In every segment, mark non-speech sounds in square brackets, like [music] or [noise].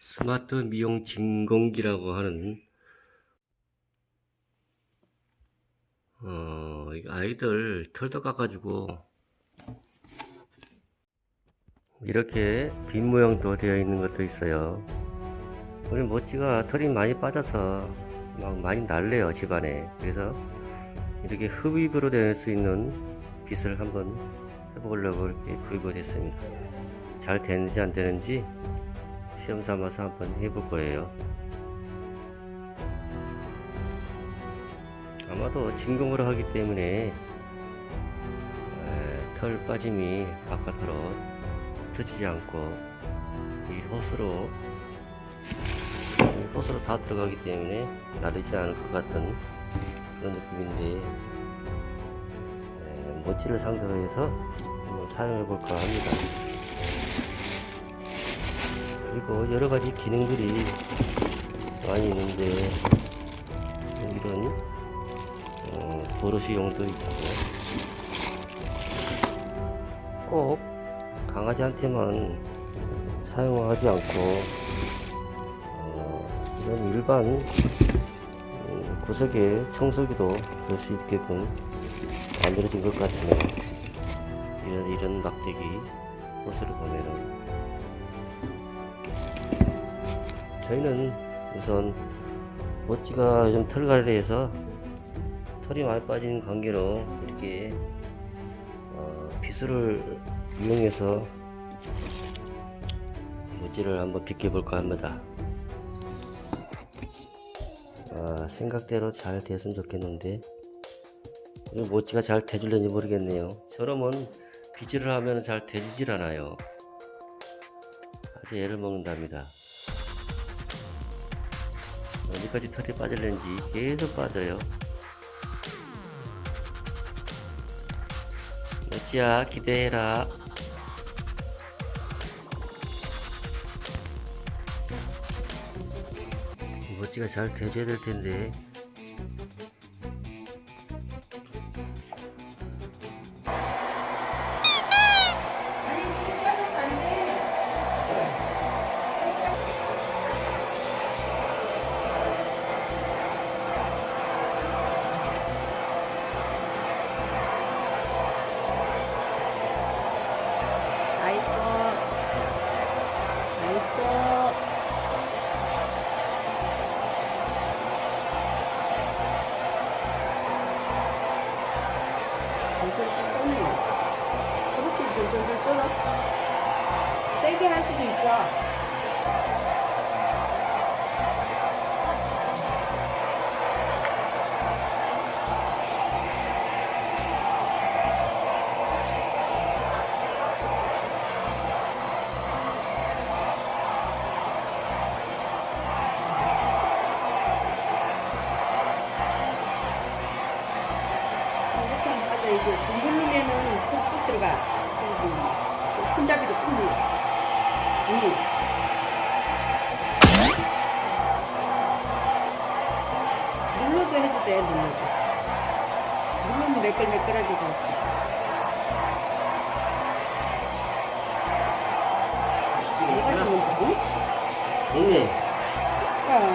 스마트 미용 진공기라고 하는 어, 아이들 털도 깎아주고 이렇게 빗 모양도 되어 있는 것도 있어요. 우리 모찌가 털이 많이 빠져서 막 많이 날래요 집안에. 그래서 이렇게 흡입으로 될 수 있는 빗을 한번 해보려고 이렇게 구입을 했습니다. 잘 되는지 안 되는지 시험 삼아서 한번 해볼 거예요. 아마도 진공으로 하기 때문에 에, 털 빠짐이 바깥으로 흩어지지 않고 이 호스로 이 호스로 다 들어가기 때문에 나르지 않을 것 같은 그런 느낌인데 에, 모찌를 상대로 해서 한번 사용해 볼까 합니다. 그리고 여러 가지 기능들이 많이 있는데 이런 어, 도로시용도 있고 꼭 강아지한테만 사용하지 않고 어, 이런 일반 음, 구석의 청소기도 그럴 수 있게끔 만들어진 것 같으네요. 막대기 호스를 보면은 저희는 우선 모찌가 요즘 털갈이해서 털이 많이 빠진 관계로 이렇게 어, 비수를 이용해서 모찌를 한번 비껴볼까 합니다. 아, 생각대로 잘 됐으면 좋겠는데 이 모찌가 잘 돼줄는지 모르겠네요. 저러면 비질을 하면 잘 돼지질 않아요. 아주 애를 먹는답니다. 어디까지 털이 빠질는지 계속 빠져요. 모찌야 기대해라. 모찌가 잘 돼줘야 될 텐데. 세게 할수 돼 눌러도 누르면 매끌매끌하게 돼 내가 지금 응? 됐네. 그러니까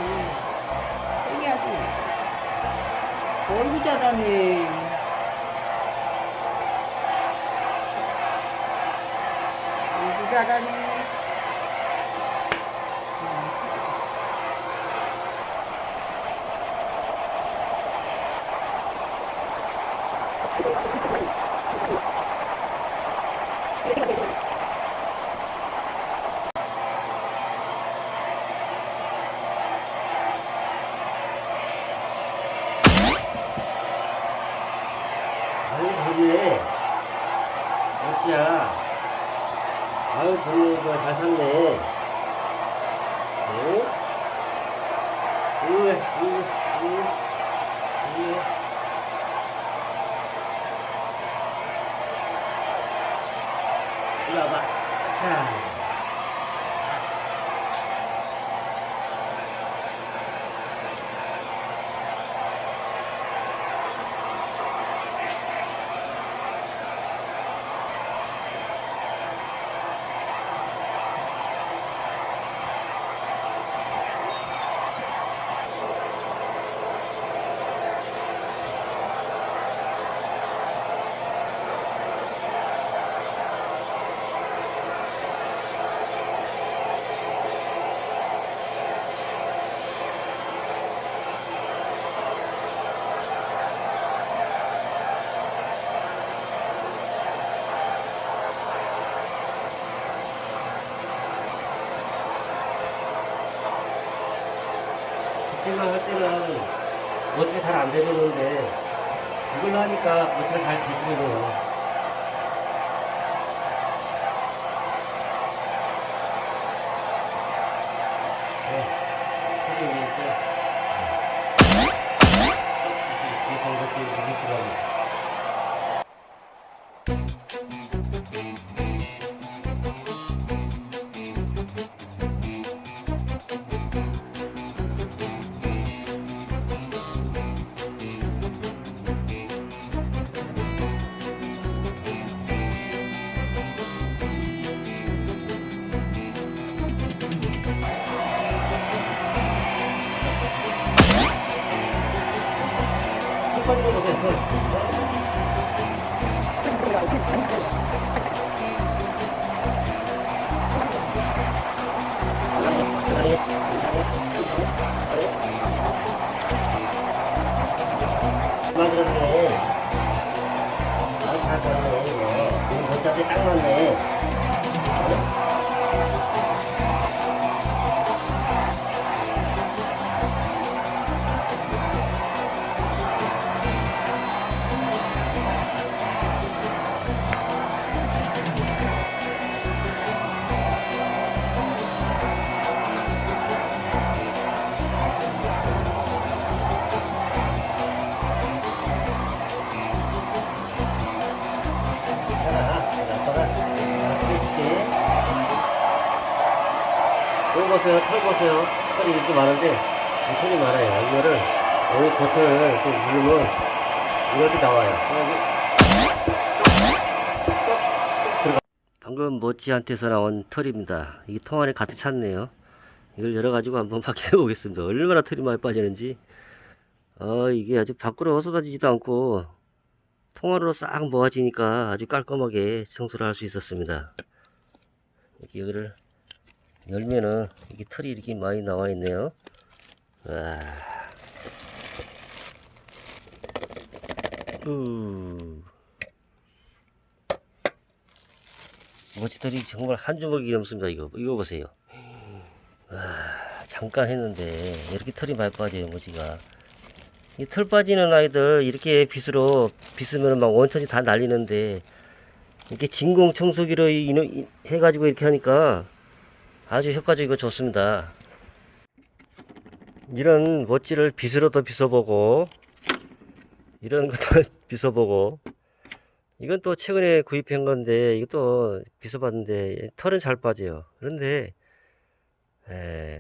세게 하지 마 어이구 잘하네 어이구 잘하네 아유 좋네. 모찌야. 이거 잘 샀네. 응? 우에 우에 우에 우에. 이리 와봐. 자. 이걸로 할 때는 멋지가 잘안 되는데 이걸로 하니까 멋지가 잘 되더라고요. 만들었네. 아, 잘 썼네, 이거. 지금 버차에 딱 맞네. 보세요. 털이 이렇게 많은데, 이 털이 많아요. 이거를, 여기 버튼을 좀 누르면, 이렇게 나와요. 방금 모찌한테서 나온 털입니다. 이게 통 안에 가득 찼네요. 이걸 열어가지고 한번 [laughs] 확인해 보겠습니다. 얼마나 털이 많이 빠지는지. 어, 이게 아주 밖으로 쏟아지지도 않고, 통화로 싹 모아지니까 아주 깔끔하게 청소를 할 수 있었습니다. 여기를 열면은 이게 털이 이렇게 많이 나와 있네요. 와. 우. 모치털이 정말 한 주먹이 넘습니다. 이거 이거 보세요. 와, 잠깐 했는데 이렇게 털이 많이 빠져요. 모지가. 이 털 빠지는 아이들 이렇게 빗으로 빗으면 막 원천이 다 날리는데 이렇게 진공 청소기로 해가지고 이렇게 하니까 아주 효과적이고 좋습니다. 이런 모찌를 빗으로도 빗어보고 이런 것도 [laughs] 빗어보고 이건 또 최근에 구입한 건데 이것도 빗어봤는데 털은 잘 빠져요. 그런데 에,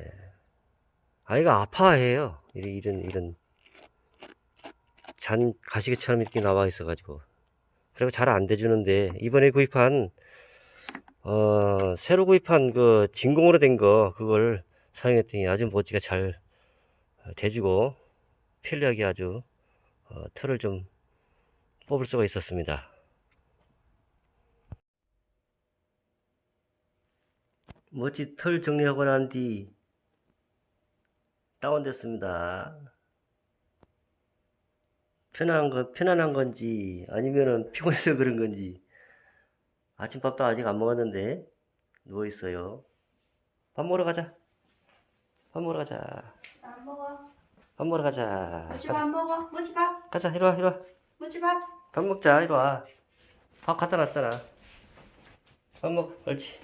아이가 아파해요. 이런 이런 잔 가시개처럼 이렇게 나와 있어가지고 그리고 잘 안 돼주는데 이번에 구입한 어 새로 구입한 그 진공으로 된 거 그걸 사용했더니 아주 모찌가 잘 어, 돼주고 편리하게 아주 어, 털을 좀 뽑을 수가 있었습니다. 모찌 털 정리하고 난 뒤 다운됐습니다. 편안한 건 편안한 건지 아니면은 피곤해서 그런 건지 아침밥도 아직 안 먹었는데 누워 있어요. 밥 먹으러 가자. 밥 먹으러 가자. 안 먹어. 밥 먹으러 가자. 무지밥 안 먹어. 무지밥. 가자. 이리 와. 이리 와. 무지밥. 밥 먹자. 이리 와. 밥 갖다 놨잖아. 밥 먹. 옳지.